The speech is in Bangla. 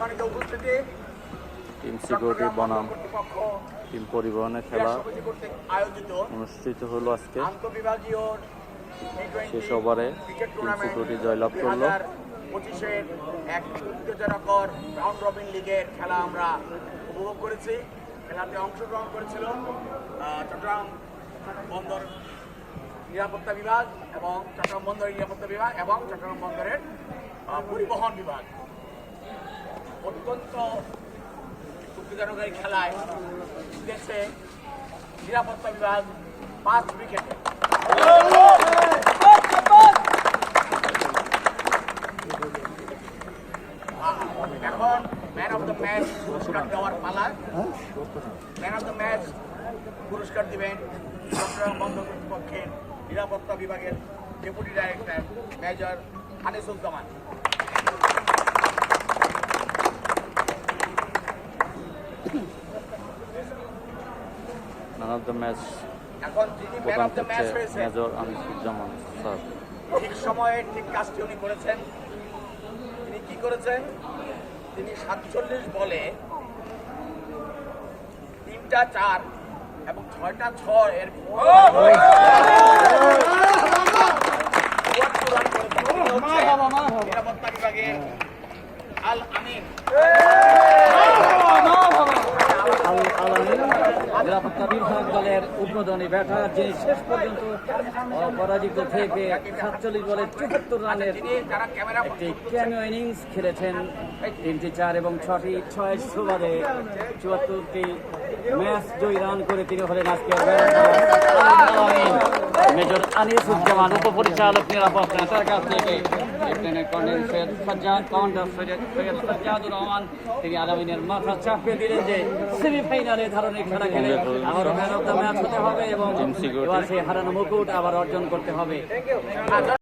সম্মানিত উপস্থিতি। টিম সিকিউরিটি বনাম টিম পরিবহনের খেলা অনুষ্ঠিত হলো আজকে। শেষ ওভারে টিম টুর্নামেন্ট সিকিউরিটি জয়লাভ করল। পঁচিশের এক উত্তেজনাকর রাউন্ড রবিন লিগের খেলা আমরা উপভোগ করেছি। খেলাতে অংশগ্রহণ করেছিল চট্টগ্রাম বন্দর নিরাপত্তা বিভাগ এবং চট্টগ্রাম বন্দরের নিরাপত্তা বিভাগ এবং চট্টগ্রাম বন্দরের পরিবহন বিভাগ। অত্যন্ত এই খেলায় দেশে নিরাপত্তা বিভাগ পাঁচ উইকেটে এখন ম্যান অফ দ্য ম্যাচ পুরস্কার দেওয়ার পালা। ম্যান অফ দ্য ম্যাচ পুরস্কার দিবেন চট্টগ্রাম বন্দর কর্তৃপক্ষের নিরাপত্তা বিভাগের deputy director major Anisuzzaman man of the match এখন যিনি ম্যান প্রদান অফ দ্য ম্যাচ করছে হয়েছে মেজর আনিসুজ্জামান স্যার। ঠিক সময়ে ঠিক কাজটি উনি করেছেন। তিনি কি করেছেন? তিনি সাতচল্লিশ বলে তিনটা চার এবং ছয়টা ছয় এর নিরাপত্তা বিভাগে আল আমিন। নিরাপত্তা বিভাগ দলের উদ্বোধনে ব্যাটার, যিনি শেষ পর্যন্ত পরাজিত থেকে সাতচল্লিশ বলে চুয়াত্তর রানের একটি ক্যামিও ইনিংস খেলেছেন। তিনটি চার এবং ছটি ছয় সুবাদে চুয়াত্তরটি ম্যাচ জয়ী রান করে তিনি হলেন আজকে মেজর আনিসুজ্জামান উপপরিচালক নিরাপদ নেতার কাছ থেকে lieutenant colonel Syed Sajjad commander Syed Syed Sajjadur Rahman তিনি আলামিনের মাথা চাপিয়ে দিলেন যে সেমিফাইনালে ধরনের খেলা খেলে আবার ম্যান অফ দ্য ম্যাচ হতে হবে এবং এবার সেই হারানো মুকুট আবার অর্জন করতে হবে।